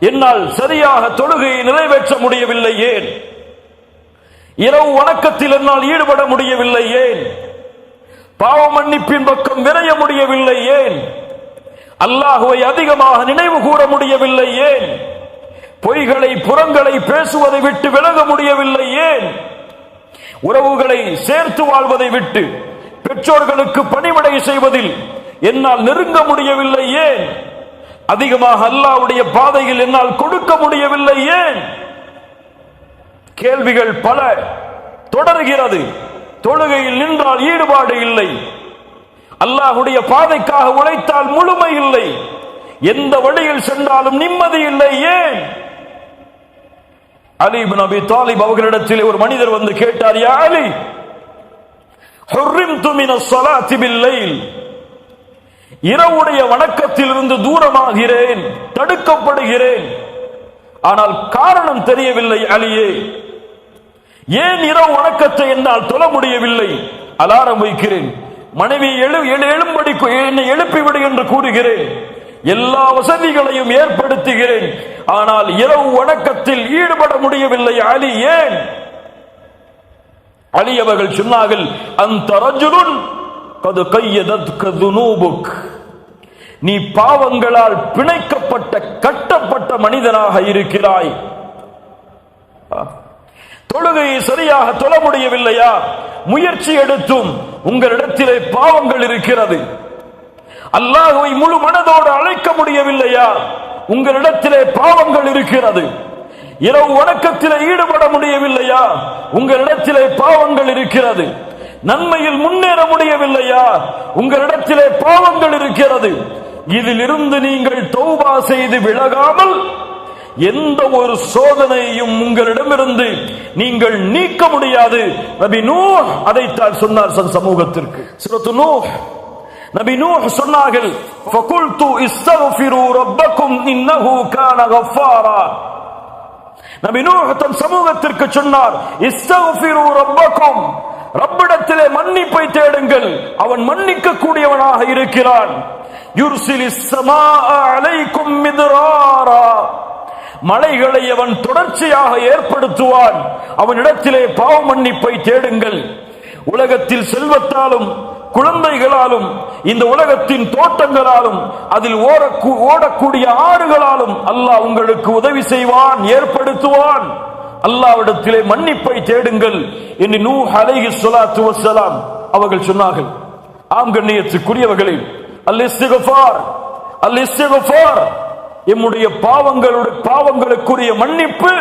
என்னால் சரியாக தொழுகையை நிறைவேற்ற முடியவில்லை ஏன்? இரவு வணக்கத்தில் என்னால் ஈடுபட முடியவில்லை ஏன்? பாவ மன்னிப்பின் பக்கம் விரைய முடியவில்லை ஏன்? அல்லாஹுவை அதிகமாக நினைவு கூற முடியவில்லை ஏன்? பொய்களை புறங்களை பேசுவதை விட்டு விலக முடியவில்லை ஏன்? உறவுகளை சேர்த்து வாழ்வதை விட்டு பெற்றோர்களுக்கு பணிவிடை செய்வதில் என்னால் நெருங்க முடியவில்லை ஏன்? அதிகமாக அல்லாவுடைய பாதையில் என்னால் கொடுக்க முடியவில்லை ஏன்? கேள்விகள் பல. தொடர்கிறது. தொழுகையில் நின்றால் ஈடுபாடு இல்லை. அல்லாஹுடைய பாதைக்காக உழைத்தால் முழுமை இல்லை. எந்த வழியில் சென்றாலும் நிம்மதி இல்லை ஏன்? அலி நபி தாலிப் அவர்களிடத்தில் ஒரு மனிதர் வந்து கேட்டார் யா அலி ஹுர்ரிம்து துமின சலாத்தி பில்லைல் இரவுடைய வணக்கத்தில் இருந்து தூரமாகிறேன் தடுக்கப்படுகிறேன். ஆனால் காரணம் தெரியவில்லை அலியே. ஏன் இரவு வணக்கத்தை என்னால் தொழ முடியவில்லை? அலாரம் வைக்கிறேன். மனைவி எழு எழு- எழும்படி என்னை எழுப்பிவிடு என்று கூறுகிறேன். எல்லா வசதிகளையும் ஏற்படுத்துகிறேன். ஆனால் இரவு வணக்கத்தில் ஈடுபட முடியவில்லை அலி ஏன்? அலி அவர்கள் சொன்னார்கள் அந்த ரஜுலுன் கது கையதற்கு துனூபுக் நீ பாவங்களால் பிணைக்கப்பட்ட கட்டப்பட்ட மனிதனாக இருக்கிறாய். தொழுகையை சரியாக தொழ முடியவில்லையா? முயற்சி எடுத்தும் உங்களிடத்திலே பாவங்கள் இருக்கிறது. அல்லாஹுவை முழு மனதோடு அழைக்க முடியவில்லையா? உங்களிடத்திலே பாவங்கள் இருக்கிறது. இரவு வணக்கத்திலே ஈடுபட முடியவில்லையா? உங்களிடத்திலே பாவங்கள் இருக்கிறது. நன்மையில் முன்னேற முடியவில்லையா? உங்களிடத்திலே பாவங்கள் இருக்கிறது. இதிலிருந்து நீங்கள் தௌபா செய்து விலகாமல் எந்த ஒரு சோதனையும் உங்களிடமிருந்து நீங்கள் நீக்க முடியாது. நபி நூஹ் அதைத்தான் சொன்னார் சன் சமூகத்திற்கு. சுரத்து நூஹ். நபி நூஹ் சொன்னார்கள் ஃபகுல்து இஸ்தக்ஃபிரு ரப்பக்கும் இன்னஹு கான கஃபாரா நபி நூஹ் தன் சமூகத்திற்கு சொன்னார் இஸ்தக்ஃபிரு ரப்பக்கும். ரப்பிடத்திலே மன்னிப்பை தேடுங்கள். அவன் மன்னிக்க கூடியவனாக இருக்கிறான். அலைக்கும் மலைகளை அவன் தொடர்ச்சியாக ஏற்படுத்துவான். அவனிடத்திலே பாவ மன்னிப்பை தேடுங்கள். உலகத்தில் செல்வத்தாலும் குழந்தைகளாலும் இந்த உலகத்தின் தோட்டங்களாலும் அதில் ஓடக்கூடிய ஆறுகளாலும் அல்லாஹ் உங்களுக்கு உதவி செய்வான் ஏற்படுத்துவான். அல்லாவிடத்திலே மன்னிப்பை தேடுங்கள் என்று நூ அலைஹி சொலாத்து வஸ்ஸலாம் அவர்கள் சொன்னார்கள். ஆம் கண்ணியத்துக்குரியவர்களே அல் இஸ்திக்ஃபார் அல் இஸ்திக்ஃபார் எம்முடைய பாவங்களுடைய பாவங்களுக்குரிய மன்னிப்பு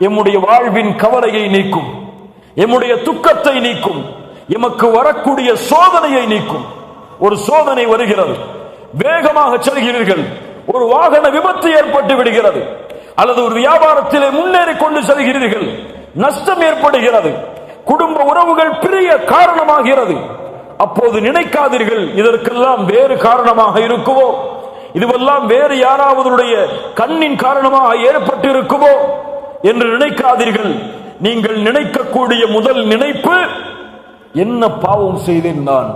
எம்முடைய வாழ்வின் கவலையை நீக்கும். எம்முடைய துக்கத்தை நீக்கும். எமக்கு வரக்கூடிய சோதனையை நீக்கும். ஒரு சோதனை வருகிறது. வேகமாக செல்கிறீர்கள். ஒரு வாகன விபத்து ஏற்பட்டு விடுகிறது. அல்லது ஒரு வியாபாரத்திலே முன்னேறி கொண்டு செல்கிறீர்கள். நஷ்டம் ஏற்படுகிறது. குடும்ப உறவுகள் பிரிய காரணமாகிறது. அப்போது நினைக்காதீர்கள் இதற்கெல்லாம் வேறு காரணமாக இருக்குவோ இதுவெல்லாம் வேறு யாராவதுடைய கண்ணின் காரணமாக ஏற்பட்டு இருக்குமோ என்று நினைக்காதீர்கள். நீங்கள் நினைக்கக்கூடிய முதல் நினைப்பு என்ன பாவம் செய்தேன் நான்?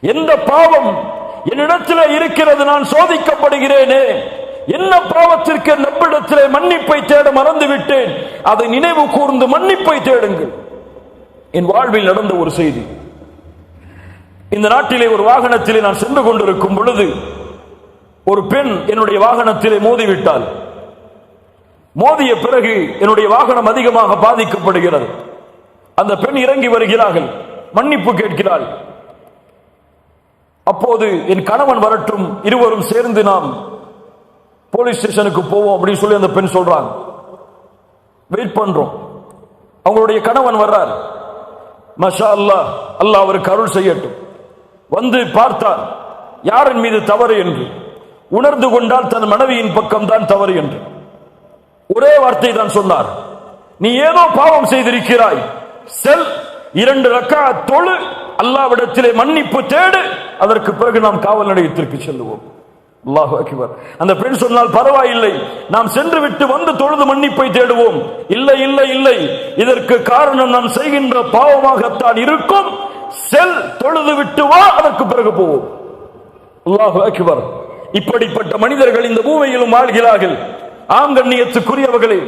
எந்த பாவம் என்னிடத்தில் இருக்கிறது நான் சோதிக்கப்படுகிறேனே? என்ன பாவத்திற்கு நம்மிடத்திலே மன்னிப்பை தேட மறந்து விட்டேன் அதை நினைவு கூர்ந்து மன்னிப்பை தேடுங்கள். என் வாழ்வில் நடந்த ஒரு செய்தி. இந்த நாட்டிலே ஒரு வாகனத்திலே நான் சென்று கொண்டிருக்கும் பொழுது ஒரு பெண் என்னுடைய வாகனத்திலே மோதிவிட்டாள். மோதிய பிறகு என்னுடைய வாகனம் அதிகமாக பாதிக்கப்படுகிறது. அந்த பெண் இறங்கி வருகிறார்கள். மன்னிப்பு கேட்கிறாள். அப்போது என் கணவன் வரட்டும் இருவரும் சேர்ந்து நாம் போலீஸ் ஸ்டேஷனுக்கு போவோம் அப்படின்னு சொல்லி அந்த பெண் சொல்றாங்க வெயிட் பண்றோம். அவங்களுடைய கணவன் வர்றார். மஷா அல்லாஹ் அல்லாஹ் அவருக்கு அருள் செய்யட்டும். வந்து பார்த்தார். யாரின் மீது தவறு என்று? உணர்ந்து கொண்டால் தன் மனைவியின் பக்கம் தான் தவறு என்று. ஒரே வார்த்தை தான் சொன்னார். நீ ஏதோ பாவம் செய்திருக்கிறாய். செல் இரண்டு ரக்கா தொழு. அல்லாவிடத்திலே மன்னிப்பு தேடு. அதற்கு பிறகு நாம் காவல் நிலையத்திற்கு செல்லுவோம். அல்லாஹு அந்த பெண் சொன்னால் பரவாயில்லை. நாம் சென்று விட்டு வந்து தொழுது மன்னிப்பை தேடுவோம். இல்லை இல்லை இல்லை. இதற்கு காரணம் நாம் செய்கின்ற பாவமாகத்தான் இருக்கும். செல் தொழுது விட்டு வா அதற்கு பிறகு போவோம். அல்லாஹு அக்பர். இப்படிப்பட்ட மனிதர்கள் இந்த பூமியிலும் வாழ்கிறார்கள். ஆம் கண்ணியத்துக்குரியவர்களே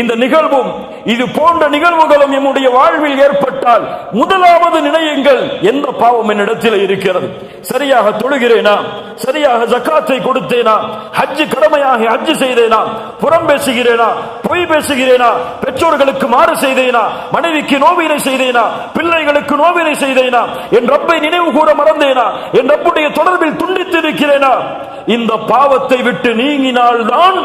இந்த நிகழ்வும் இது போன்ற நிகழ்வுகளும் என்னுடைய வாழ்வில் ஏற்பட்டால் முதலாவது நினையுங்கள் எந்த பாவம் என்னிடத்தில் இருக்கிறது. சரியாக தொழுகிறேனா? சரியாக ஜக்காத்தை கொடுத்தேனா? ஹஜ்ஜு கடமையாக ஹஜ்ஜு செய்தேனா? புறம் பேசுகிறேனா? பொய் பேசுகிறேனா? பெற்றோர்களுக்கு மாறு செய்தேனா? மனைவிக்கு நோவினை செய்தேனா? பிள்ளைகளுக்கு நோவினை செய்தேனா? என் ரப்பை நினைவு கூற மறந்தேனா? என் ரப்புடைய தொடர்பில் துண்டித்து இருக்கிறேனா இந்த பாவத்தை விட்டு நீங்கினால் தான்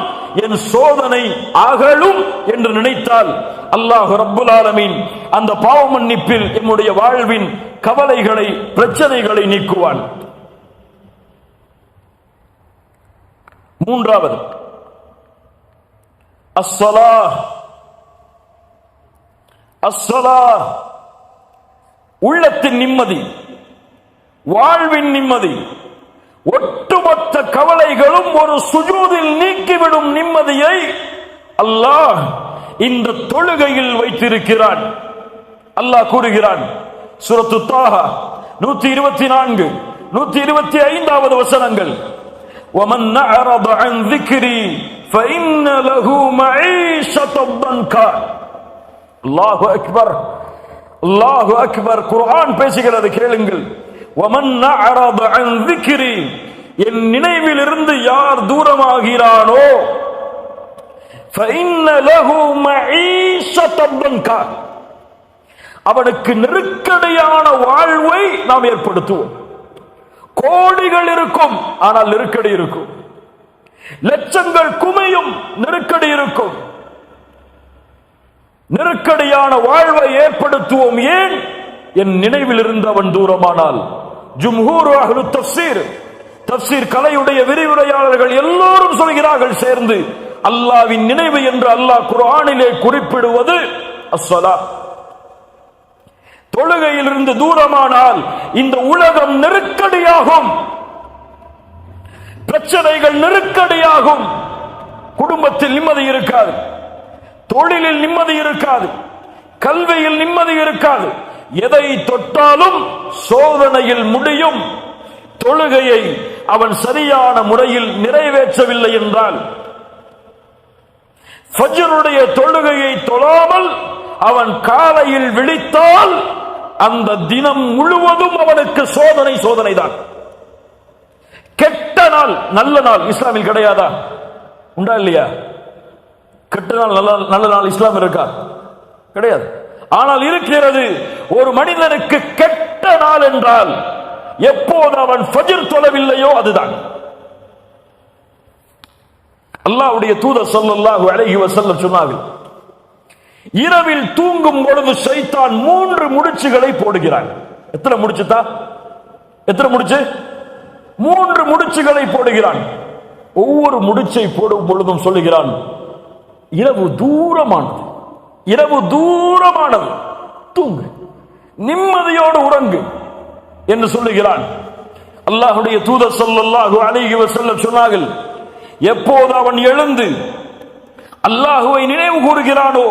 என் சோதனை அகலும் என்று நினைத்தால் அல்லாஹ் ரப்புல் ஆலமீன் அந்த பாவ மன்னிப்பில் என்னுடைய வாழ்வின் கவலைகளை பிரச்சனைகளை நீக்குவான். மூன்றாவது. அஸ்ஸலா அஸ்ஸலா உள்ளத்தின் நிம்மதி வாழ்வின் நிம்மதி ஒட்டுமொத்த கவலைகளும் ஒரு சுஜூதில் நீக்கிவிடும் நிம்மதியை அல்லாஹ் இந்த தொழுகையில் வைத்திருக்கிறான் அல்லாஹ் கூறுகிறான் சுரத்து தாஹா நூத்தி இருபத்தி நான்கு நூத்தி இருபத்தி ஐந்தாவது வசனங்கள் ومن أعرض عن ذكري فإن له معيشة ضنكا الله أكبر الله أكبر குர்ஆன் பேசுகிறது கேளுங்கள் ومن أعرض عن ذكري என் நினைவில் இருந்து யார் தூரமாகிறானோ அவனுக்கு நெருக்கடியான வாழ்வை நாம் ஏற்படுத்துவோம். கோடிகள் இருக்கும் ஆனால் நெருக்கடி இருக்கும். லட்சங்கள் குமையும் நெருக்கடி இருக்கும். நெருக்கடியான வாழ்வை ஏற்படுத்துவோம் ஏன்? என் நினைவில் இருந்து அவன் தூரமானால். ஜும்ஹூர் அஹ்லு தஃசீர் தப்சீர் கலையுடைய விரிவுரையாளர்கள் எல்லோரும் சொல்கிறார்கள் சேர்ந்து அல்லாவின் நினைவு என்று அல்லாஹ் குரானிலே குறிப்பிடுவது அஸ்ஸலா. தொழுகையிலிருந்து தூரமானால் இந்த உலகம் நெருக்கடியாகும். பிரச்சனைகள் நெருக்கடியாகும். குடும்பத்தில் நிம்மதி இருக்காது. தொழிலில் நிம்மதி இருக்காது. கல்வியில் நிம்மதி இருக்காது. எதை தொட்டாலும் சோதனையில் முடியும். தொழுகையை அவன் சரியான முறையில் நிறைவேற்றவில்லை என்றால் ஃபஜ்ருடைய தொழுகையை தொழாமல் அவன் காலையில் விழித்தால் அந்த தினம் முழுவதும் அவனுக்கு சோதனை சோதனை தான் கெட்ட நாள் நல்ல நாள் இஸ்லாமில் கிடையாதா? உண்டா இல்லையா? கெட்ட நாள் நல்ல நல்ல நாள் இஸ்லாம் இருக்கா? கிடையாது. ஆனால் இருக்கிறது ஒரு மனிதனுக்கு கெட்ட நாள் என்றால் எப்போது அவன் ஃபஜ்ர் தொழவில்லையோ அதுதான். அல்லாவுடைய தூதர் சொல்லல்லாஹு அழகி வசல்ல சொன்னார்கள் இரவில் தூங்கும் பொழுது சைத்தான் மூன்று முடிச்சுகளை போடுகிறான். எத்தனை முடிச்சுதா எத்தனை முடிச்சு? மூன்று முடிச்சுகளை போடுகிறான். ஒவ்வொரு முடிச்சை போடும் பொழுதும் சொல்லுகிறான் இரவு தூரமானது இரவு தூரமானது. தூங்கு நிம்மதியோடு உறங்கு. என்று சொல்லுகிறான். அல்லாஹுடைய தூதர் சொல்லல்லாஹு அலைஹி செல்ல சொன்னார்கள் எப்போது அவன் எழுந்து அல்லாஹுவை நினைவு கூறுகிறானோ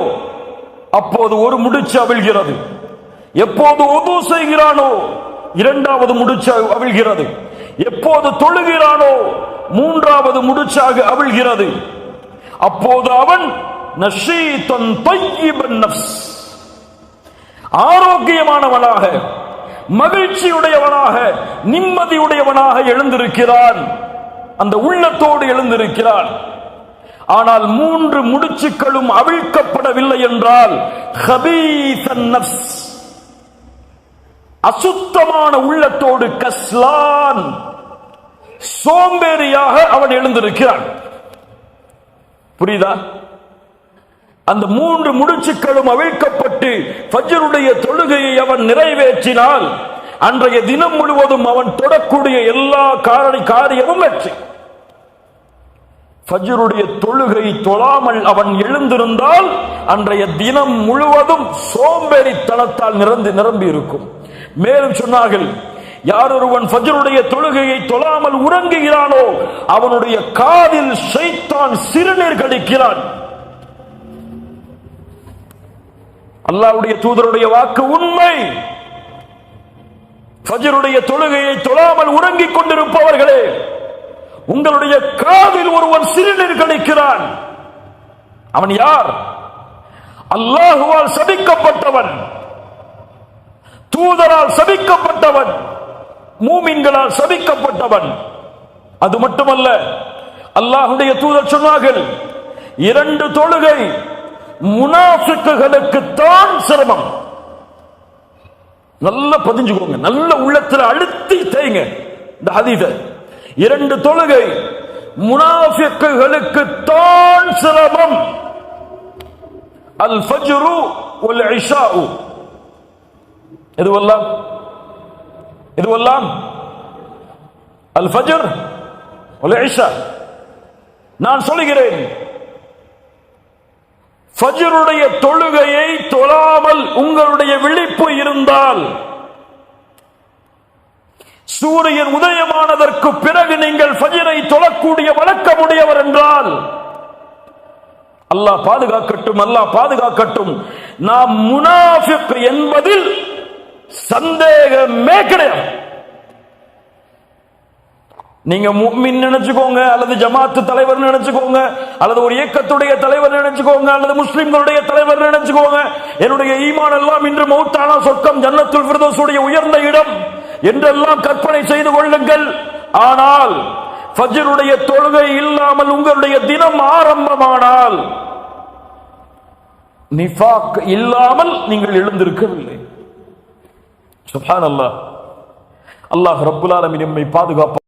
அப்போது ஒரு முடிச்சு அவிழ்கிறது. எப்போது உது செய்கிறானோ இரண்டாவது முடிச்சு அவிழ்கிறது. எப்போது தொழுகிறானோ மூன்றாவது முடிச்சாக அவிழ்கிறது. அப்போது அவன் ஆரோக்கியமானவனாக மகிழ்ச்சியுடையவனாக நிம்மதியுடையவனாக எழுந்திருக்கிறான். அந்த உள்ளத்தோடு எழுந்திருக்கிறான். ஆனால் மூன்று முடிச்சுக்களும் அவிழ்க்கப்படவில்லை என்றால் அசுத்தமான உள்ளத்தோடு கஸ்லான் சோம்பேறியாக அவன் எழுந்திருக்கிறான். புரியுதா? அந்த மூன்று முடிச்சுக்களும் அவிழ்க்கப்பட்டு ஃபஜ்ருடைய தொழுகையை அவன் நிறைவேற்றினால் அன்றைய தினம் முழுவதும் அவன் தொடக்கூடிய எல்லா காரணி காரியமும் வெற்றி. ஃபஜ்ருடைய தொழுகை தொழாமல் அவன் எழுந்திருந்தால் அன்றைய தினம் முழுவதும் சோம்பேறித்தனத்தால் நிரம்பி நிரம்பி இருக்கும். மேலும் சொன்னார்கள் யார் ஒருவன் ஃபஜ்ருடைய தொழுகையை தொழாமல் உறங்குகிறானோ அவனுடைய காதில் சைத்தான் சிறுநீர் கடிக்கிறான். அல்லாவுடைய தூதருடைய வாக்கு உண்மை. ஃபஜ்ருடைய தொழுகையை தொழாமல் உறங்கிக் கொண்டிருப்பவர்களே உங்களுடைய காதில் ஒருவன் சிறுநீர் கிடைக்கிறான். அவன் யார்? அல்லாஹுவால் சபிக்கப்பட்டவன். தூதரால் சபிக்கப்பட்டவன். மூமின்களால் சபிக்கப்பட்டவன். அது மட்டுமல்ல அல்லாஹுடைய தூதர் சொன்னார்கள் இரண்டு தொழுகை முனாஃபிக்குகளுக்கு தான் சிரமம். நல்லா பதிஞ்சுக்கோங்க. நல்ல உள்ளத்துல அழுத்தி தேய்ங்க. இந்த அதீத இரண்டு தொழுகை. முனாஃபிக்குகளுக்கு தான் சிரமம். அல் ஃபஜ்ரு வல் இஷாஉ எதுவெல்லாம்? எதுவெல்லாம்? அல் ஃபஜர் வல் இஷா நான் சொல்லுகிறேன். ஃபஜருடைய தொழுகையை தொழாமல் உங்களுடைய விழிப்பு இருந்தால் சூரியன் உதயமானதற்கு பிறகு நீங்கள் ஃபஜரை தொழக்கூடிய வழக்கமுடையவர் என்றால் அல்லாஹ் பாதுகாக்கட்டும் அல்லாஹ் பாதுகாக்கட்டும். நாம் முனாஃபிக் என்பதில் சந்தேகமே கிடையாது. நீங்க முக்மின் நினைச்சுக்கோங்க அல்லது ஜமாத்து தலைவர் நினைச்சுக்கோங்க அல்லது ஒரு இயக்கத்துடைய தலைவர் நினைச்சுக்கோங்க அல்லது முஸ்லிம்களுடைய தலைவர் நினைச்சுக்கோங்க. என்னுடைய ஈமான் எல்லாம் இன்று மௌத்தான சொர்க்கம் ஜன்னத்துல் ஃபிர்தௌஸுடைய உயர்ந்த இடம் என்றெல்லாம் கற்பனை செய்து கொள்ளுங்கள். ஆனால் ஃபஜ்ருடைய தொழுகை இல்லாமல் உங்களுடைய தினம் ஆரம்பமானால் நிஃபாக் இல்லாமல் நீங்கள் எழுந்திருக்கவில்லை. சுபான் அல்லாஹ் ரப்புல் ஆலமீன் நம்மை பாதுகாப்பார்.